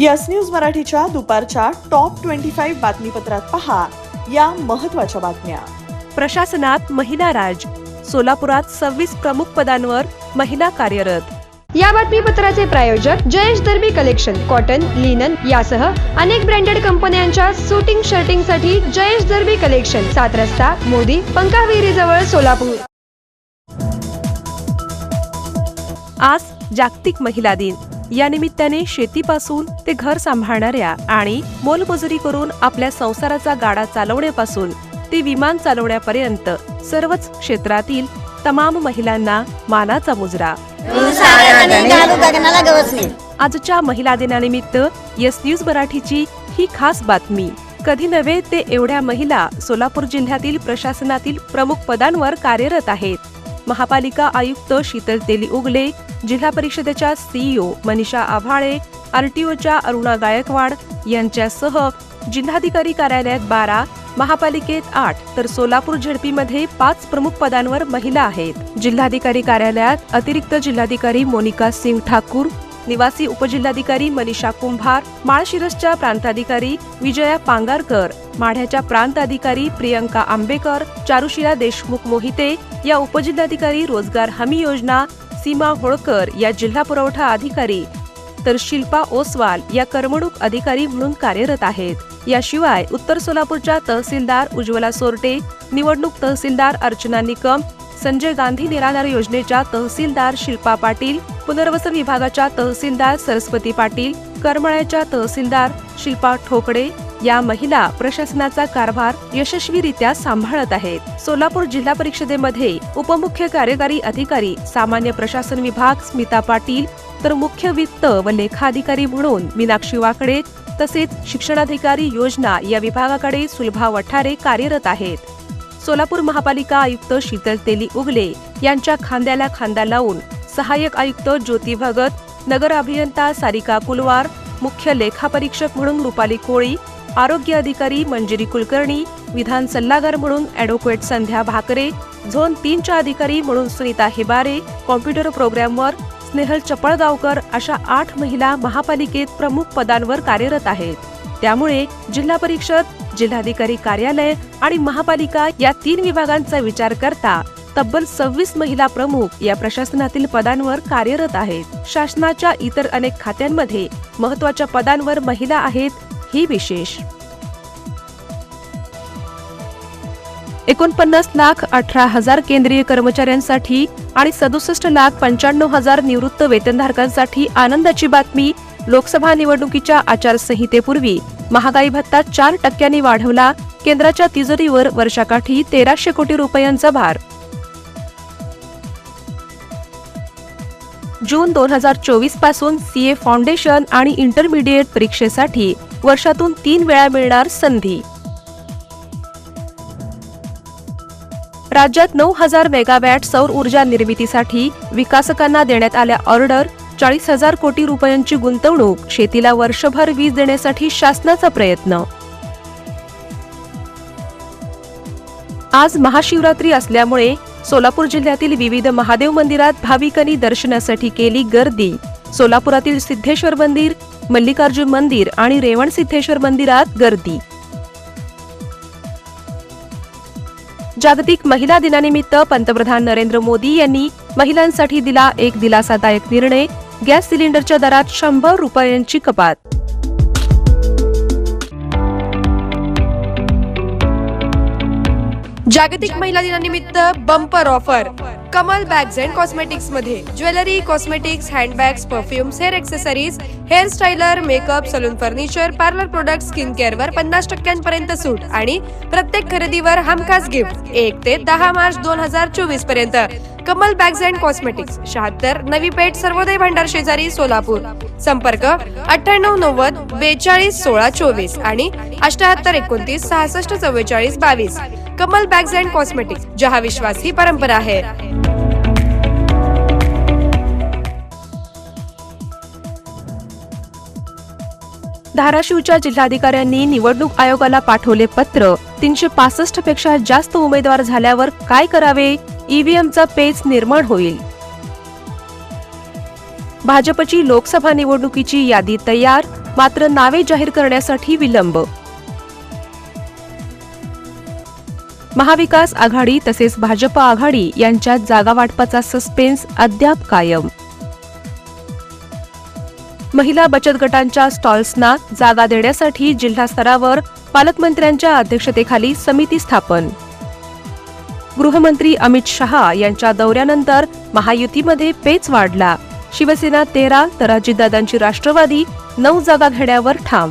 Yes news मराठीच्या दुपारच्या top twenty five बातमीपत्रात पहा या महत्त्वाच्या बातम्या. प्रशासनात महिला राज. सोलापुरात सव्वीस प्रमुख पदांवर महिला कार्यरत. या बातमीपत्राचे प्रायोजक Jayesh Darbi collection cotton linen यासह अनेक ब्रँडेड कंपन्यांच्या सुटिंग शर्टिंगसाठी जयेश दर्बी कलेक्शन सात रस्ता मोदी पंकाविहिरी जवळ सोलापूर. आज जागतिक महिला दिन. या निमित्ताने शेतीपासून ते घर सांभाळणाऱ्या आणि मोलमजुरी करून आपल्या संसाराचा गाडा चालवण्यापासून ते विमान चालवण्यापर्यंत सर्वच क्षेत्रातील तमाम महिलांना मानाचा मुजरा. आजच्या महिला दिनानिमित्त यस न्यूज मराठीची ही खास बातमी. कधी नव्हे ते एवढ्या महिला सोलापूर जिल्ह्यातील प्रशासनातील प्रमुख पदांवर कार्यरत आहेत. महापालिका आयुक्त शीतल तेली उगले जिल्हा परिषदेच्या सीईओ मनीषा आभाळे आरटीओच्या अरुणा गायकवाड यांच्यासह जिल्हाधिकारी कार्यालयात बारा महापालिकेत आठ तर सोलापूर झेडपीमध्ये पाच प्रमुख पदांवर महिला आहेत. जिल्हाधिकारी कार्यालयात अतिरिक्त जिल्हाधिकारी मोनिका सिंग ठाकूर निवासी उपजिल्हाधिकारी मनीषा कुंभार माळशिरसच्या प्रांताधिकारी विजया पांगारकर माढ्याच्या प्रांत अधिकारी प्रियंका आंबेकर चारुशिला देशमुख मोहिते या उपजिल्हाधिकारी रोजगार हमी योजना सीमा होळकर या जिल्हा पुरवठा अधिकारी तर शिल्पा ओसवाल या करमणूक अधिकारी म्हणून कार्यरत आहेत. याशिवाय उत्तर सोलापूरच्या तहसीलदार उज्ज्वला सोरटे निवडणूक तहसीलदार अर्चना निकम संजय गांधी निराधार योजनेच्या तहसीलदार शिल्पा पाटील पुनर्वसन विभागाच्या तहसीलदार सरस्वती पाटील करमळ्याच्या तहसीलदार शिल्पा ठोकडे या महिला प्रशासनाचा कारभार यशस्वीरित्या सांभाळत आहेत. सोलापूर जिल्हा परिषदेमध्ये उपमुख्य कार्यकारी अधिकारी सामान्य प्रशासन विभाग स्मिता पाटील तर मुख्य वित्त व लेखाधिकारी म्हणून मीनाक्षी वाकडे तसेच शिक्षणाधिकारी योजना या विभागाकडे सुलभा वठारे कार्यरत आहेत. सोलापूर महापालिका आयुक्त शीतल तेली उगले यांच्या खांद्याला खांदा लावून सहाय्यक आयुक्त ज्योती भगत नगर अभियंता सारिका कुलवार मुख्य लेखापरीक्षक म्हणून रुपाली कोळी आरोग्य अधिकारी मंजिरी कुलकर्णी विधान सल्लागार म्हणून ॲडव्होकेट संध्या भाकरे झोन तीनच्या अधिकारी म्हणून सुनीता हेबारे कॉम्प्युटर प्रोग्रॅमवर स्नेहल चपळगावकर अशा आठ महिला महापालिकेत प्रमुख पदांवर कार्यरत आहेत. त्यामुळे जिल्हा परिषद जिल्हाधिकारी कार्यालय आणि महापालिका या तीन विभागांचा विचार करता तब्बल सव्वीस महिला प्रमुख या प्रशासनातील पदांवर कार्यरत आहेत. शासनाच्या इतर अनेक खात्यांमध्ये महत्त्वाच्या पदांवर महिला आहेत ही विशेष. एकोणपन्नास लाख अठरा हजार केंद्रीय कर्मचाऱ्यांसाठी आणि सदुसष्ट लाख पंच्याण्णव हजार निवृत्त वेतनधारकांसाठी आनंदाची बातमी लोकसभा निवडणुकीच्या आचारसंहितेपूर्वी. महागाई भत्ता चार टक्क्यांनी वाढवला केंद्राच्या तिजोरीवर वर्षाकाठी तेराशे कोटी रुपयांचा भार. जून दोन हजार चोवीसपासून सीए फाउंडेशन आणि इंटरमिडिएट परीक्षेसाठी वर्षातून तीन वेळा मिळणार संधी. राज्यात नऊ हजार मेगावॅट सौर ऊर्जा निर्मितीसाठी विकासकांना देण्यात आल्या ऑर्डर चाळीस हजार कोटी रुपयांची गुंतवणूक शेतीला वर्षभर वीज देण्यासाठी शासनाचा प्रयत्न. आज महाशिवरात्री असल्यामुळे सोलापूर जिल्ह्यातील विविध महादेव मंदिरात भाविकांनी दर्शनासाठी केली गर्दी. सोलापुरातील सिद्धेश्वर मंदिर मल्लिकार्जुन मंदिर आणि रेवण सिद्धेश्वर मंदिरात गर्दी. जागतिक महिला दिनानिमित्त पंतप्रधान नरेंद्र मोदी यांनी महिलांसाठी दिला एक दिलासादायक निर्णय गॅस सिलेंडरच्या दरात शंभर रुपयांची कपात. जागतिक महिला दिनानिमित्त bumper offer Kamal bags and कॉस्मेटिक्समध्ये. Jewellery cosmetics handbags perfumes hair accessories hair styler makeup salon furniture parlour product skin care वर पन्नास टक्क्यांपर्यंत सूट आणि प्रत्येक खरेदीवर हमखास गिफ्ट एक ते दहा मार्च दोन हजार चोवीसपर्यंत. कमल बॅग्स अँड कॉस्मेटिक्स शहात्तर नवी पेठ सर्वोदय भांडार शेजारी सोलापूर. संपर्क अठ्ठ्याण्णव नव्वद बेचाळीस सोळा चोवीस आणि अठ्याहत्तर एकोणतीस सहासष्ट चव्वेचाळीस बावीस. कमल बॅग्स अँड कॉस्मेटिक्स जहा विश्वास ही परंपरा आहे. धाराशिवच्या जिल्हाधिकाऱ्यांनी निवडणूक आयोगाला पाठवले पत्र. तीनशे पासष्टपेक्षा जास्त उमेदवार झाल्यावर काय करावे? ईव्हीएमचा पेच निर्माण होईल. भाजपची लोकसभा निवडणुकीची यादी तयार मात्र नावे जाहीर करण्यासाठी विलंब. महाविकास आघाडी तसेच भाजप आघाडी यांच्यात जागा वाटपाचा सस्पेन्स अद्याप कायम. महिला बचत गटांच्या स्टॉल्सना जागा देण्यासाठी जिल्हा स्तरावर पालकमंत्र्यांच्या अध्यक्षतेखाली समिती स्थापन. गृहमंत्री अमित शहा यांच्या दौऱ्यानंतर महायुतीमध्ये पेच वाढला. शिवसेना तेरा तर अजितदादांची राष्ट्रवादी नऊ जागा घेण्यावर ठाम.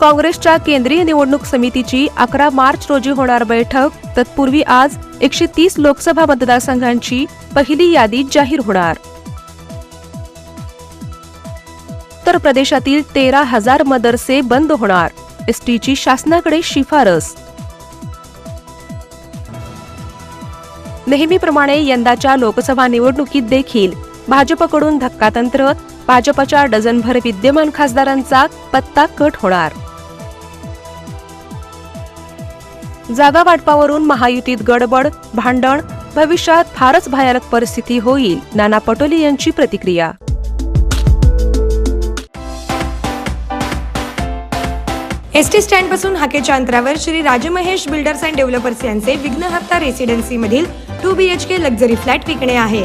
काँग्रेसच्या केंद्रीय निवडणूक समितीची अकरा मार्च रोजी होणार बैठक तत्पूर्वी आज एकशे तीस लोकसभा मतदारसंघांची पहिली यादी जाहीर होणार. उत्तर प्रदेशातील तेरा हजार मदरसे बंद होणार एसटीची शासनाकडे शिफारस. नेहमीप्रमाणे यंदाच्या लोकसभा निवडणुकीत देखील भाजपकडून धक्कातंत्र भाजपच्या डझनभर विद्यमान खासदारांचा पत्ता कट होणार. जागा वाटपावरून महायुतीत गडबड भांडण भविष्यात फारच भयानक परिस्थिती होईल नाना पटोले यांची प्रतिक्रिया. एस टी स्टँडपासून हाकेच्या अंतरावर Shri Rajmahesh builders and developers यांचे विघ्नहर्ता रेसिडेन्सी मधील two B H K luxury flat विकणे आहे.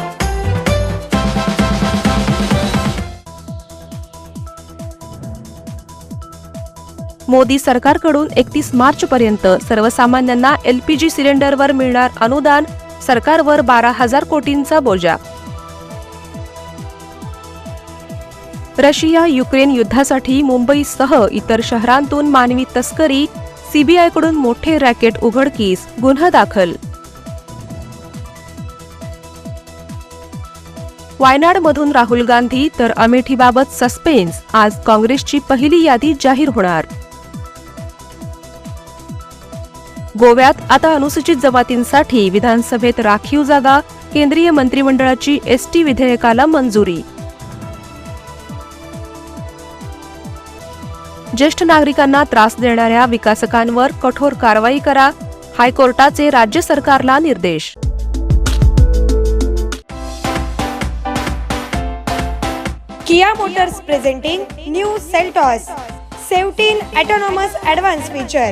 मोदी सरकारकडून एकतीस मार्च पर्यंत सर्वसामान्यांना एलपीजी सिलेंडरवर मिळणार अनुदान सरकारवर बारा हजार कोटींचा बोजा. रशिया युक्रेन युद्धासाठी मुंबईसह इतर शहरांतून मानवी तस्करी सीबीआयकडून मोठे रॅकेट उघडकीस गुन्हा दाखल. वायनाडमधून राहुल गांधी तर अमेठीबाबत सस्पेन्स आज काँग्रेसची पहिली यादी जाहीर होणार. गोव्यात आता अनुसूचित जमातींसाठी विधानसभेत राखीव जागा केंद्रीय मंत्रिमंडळाची एसटी विधेयकाला मंजुरी. ज्येष्ठ नागरिकांना त्रास देणाऱ्या विकासकांवर कठोर कारवाई करा हायकोर्टाचे राज्य सरकारला निर्देश. Kia Motors presenting new Seltos seventeen autonomous advance feature.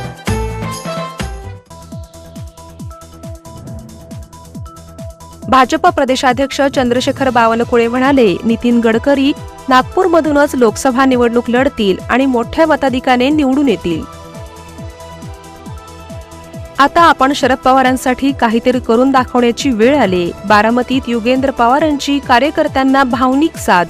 Bhajap प्रदेशाध्यक्ष चंद्रशेखर बावनकुळे म्हणाले नितीन गडकरी नागपूरमधूनच लोकसभा निवडणूक लढतील आणि मोठ्या मताधिकाने निवडून येतील. आता आपण शरद पवारांसाठी काहीतरी करून दाखवण्याची वेळ आली. बारामतीत युगेंद्र पवारांची कार्यकर्त्यांना भावनिक साथ.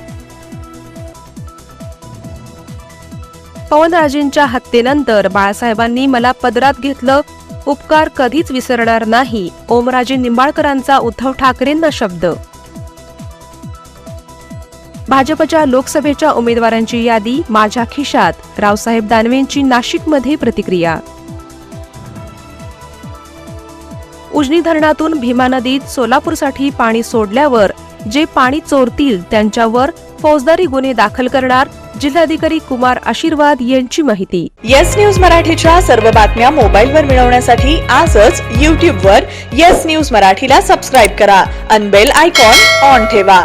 पवनराजेंच्या हत्येनंतर बाळासाहेबांनी मला पदरात घेतलं उपकार कधीच विसरणार नाही. ओमराजे निंबाळकरांचा उद्धव ठाकरेंना शब्द. भाजपच्या लोकसभेच्या उमेदवारांची यादी माझ्या खिशात. रावसाहेब दानवेंची नाशिकमध्ये प्रतिक्रिया. उजनी धरणातून भीमा नदीत सोलापूरसाठी पाणी सोडल्यावर जे पाणी चोरतील त्यांच्यावर फौजदारी गुन्हे दाखल करणार जिल्हाधिकारी कुमार आशीर्वाद यांची माहिती. येस न्यूज मराठीच्या सर्व बातम्या मोबाईलवर मिळवण्यासाठी आजच यूट्यूबवर येस न्यूज मराठीला सबस्क्राईब करा अनबेल आयकॉन ऑन ठेवा.